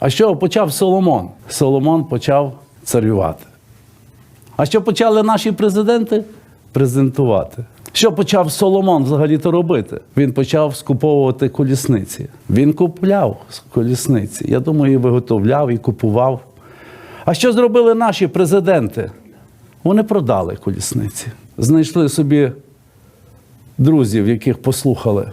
А що почав Соломон? Соломон почав царювати. А що почали наші президенти? Презентувати. Що почав Соломон взагалі-то робити? Він почав скуповувати колісниці. Він купляв колісниці. Я думаю, і виготовляв, і купував. А що зробили наші президенти? Вони продали колісниці. Знайшли собі друзів, яких послухали,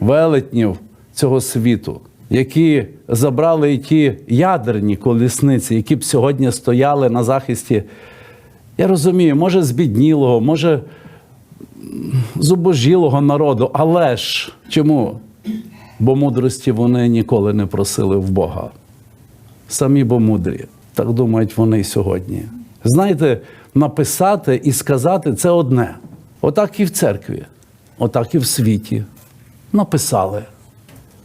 велетнів цього світу, які забрали і ті ядерні колісниці, які б сьогодні стояли на захисті. Я розумію, може, збіднілого, може зубожілого народу, але ж чому? Бо мудрості вони ніколи не просили в Бога. Самі бо мудрі. Так думають вони сьогодні. Знаєте, написати і сказати це одне. Отак і в церкві, отак і в світі. Написали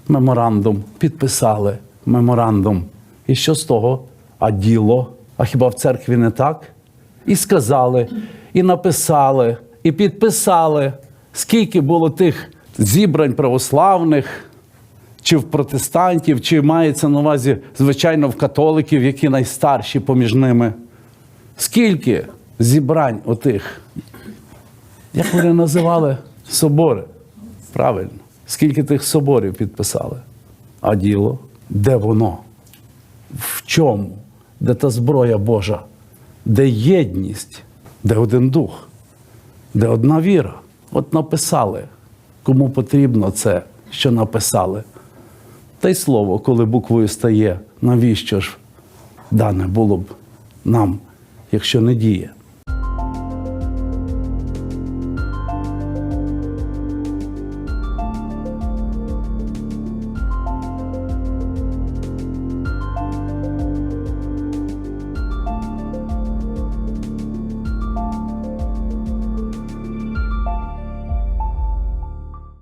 меморандум, підписали меморандум. І що з того? А діло? А хіба в церкві не так? І сказали, і написали, і підписали. Скільки було тих зібрань православних, чи в протестантів, чи мається на увазі, звичайно, в католиків, які найстарші поміж ними. Скільки зібрань отих, як вони називали? Собори. Правильно. Скільки тих соборів підписали? А діло? Де воно? В чому? Де та зброя Божа? Де єдність? Де один дух? Де одна віра? От написали. Кому потрібно це, що написали. Та й слово, коли буквою стає, навіщо ж дане було б нам, якщо не діє?